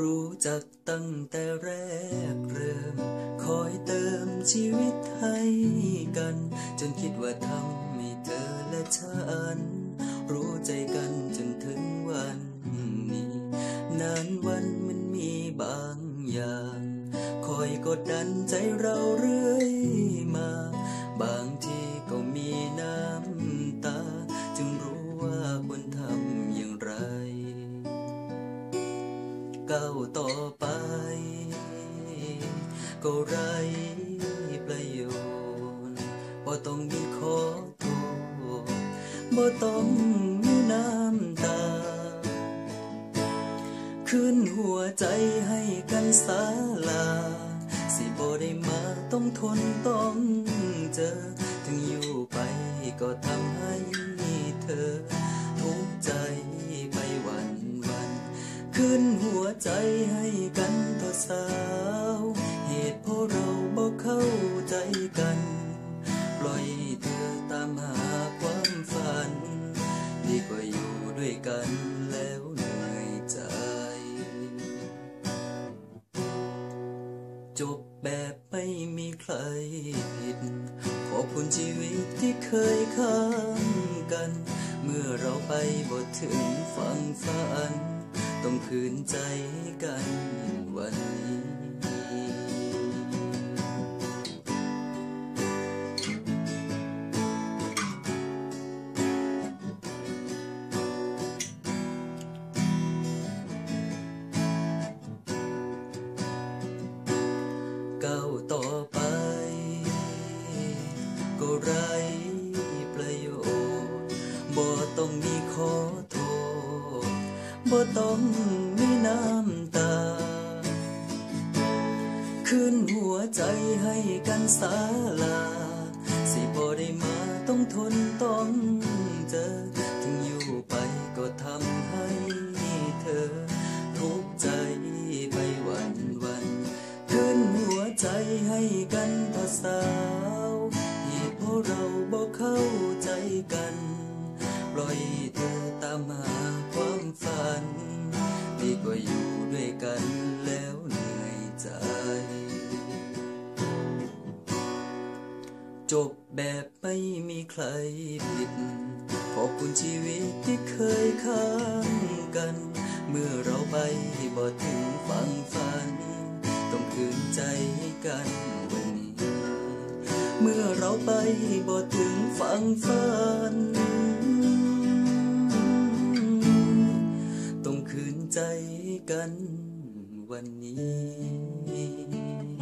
รู้จักตั้งแต่แรกเริ่ม คอยเติมชีวิตให้กัน จนคิดว่าทำให้เธอและฉัน รู้ใจกันจนถึงวันนี้ นานวันมันมีบางอย่าง คอยกดดันใจเราเรื่อยมา ก้าวต่อไป ก็ไรประโยชน์บ่ต้องมีขอโทษบ่ต้องมีน้ำตา ขึ้นหัวใจให้กันสาลา สิบ่ได้มาต้องทนต้องเจอ ถึงอยู่ ๆขึ้นหัวใจให้กันเถอสาว เหตุเพราะเราบ่เข้าใจกัน ปล่อยเธอตามหาความฝัน ดีกว่าอยู่ด้วยกันแล้วเหนื่อยใจ จบแบบไม่มีใครผิด ขอบคุณชีวิตที่เคยข้างกัน เมื่อเราไปบ่ถึงฝั่งฝัน ต้องคืนใจกัน บ่ต้องมีน้ำตาขึ้นหัวใจให้กันสาลา สิบ่ได้มาต้องทนต้องเจอ ถึงอยู่ไปก็ทำให้เธอ ทุกข์ใจไปวันวันขึ้นหัวใจให้กันเถอะสา กว่าอยู่ด้วยกันแล้วเหนื่อยใจ จบแบบไม่มีใครผิด ขอบคุณชีวิตที่เคยข้างกัน เมื่อเราไปบ่ถึงฝังฝัน ต้องคืนใจให้กันวันนี้ เมื่อเราไปบ่ถึงฝังฝันน วันนี้